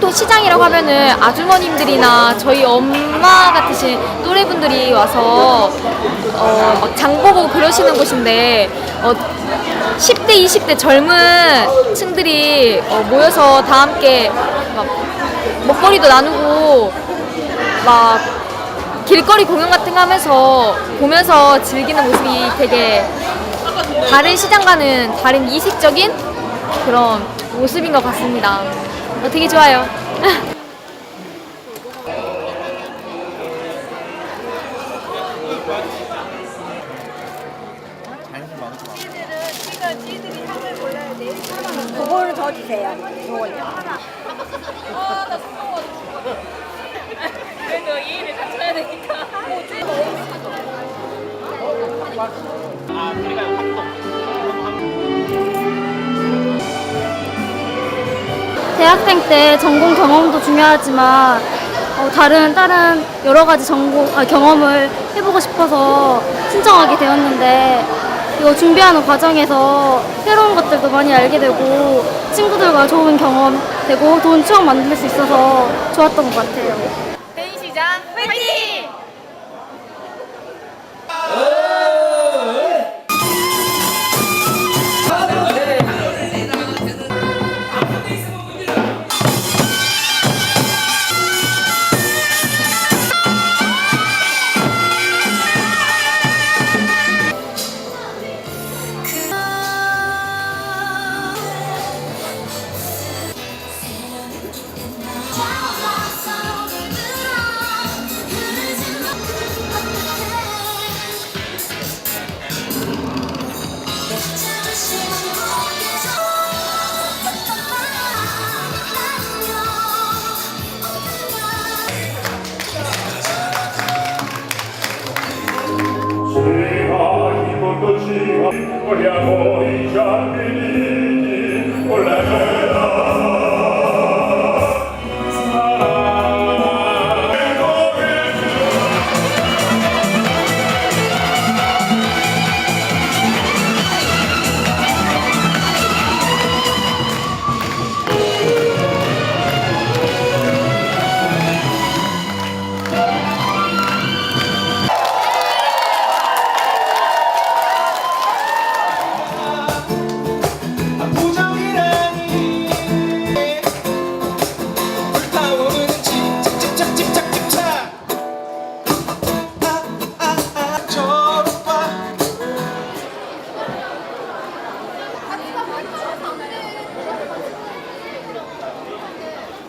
보통 시장이라고 하면은 아주머님들이나 저희 엄마 같으신 또래분들이 와서 어, 막 장보고 그러시는 곳인데 어, 10대, 20대 젊은 층들이 어, 모여서 다 함께 막 먹거리도 나누고 막 길거리 공연 같은 거 하면서 보면서 즐기는 모습이 되게 다른 시장과는 다른 이색적인 그런 모습인 것 같습니다. 어, 되게 좋아요. 그거를 더 주세요. 요걸요. 그래도 이해를 갖춰야 되니까. 대학생 때 전공 경험도 중요하지만 어, 다른 다른 여러 가지 전공 아, 경험을 해보고 싶어서 신청하게 되었는데 이거 준비하는 과정에서 새로운 것들도 많이 알게 되고 친구들과 좋은 경험 되고 좋은 추억 만들 수 있어서 좋았던 것 같아요. Дочі, моя мої чапілі,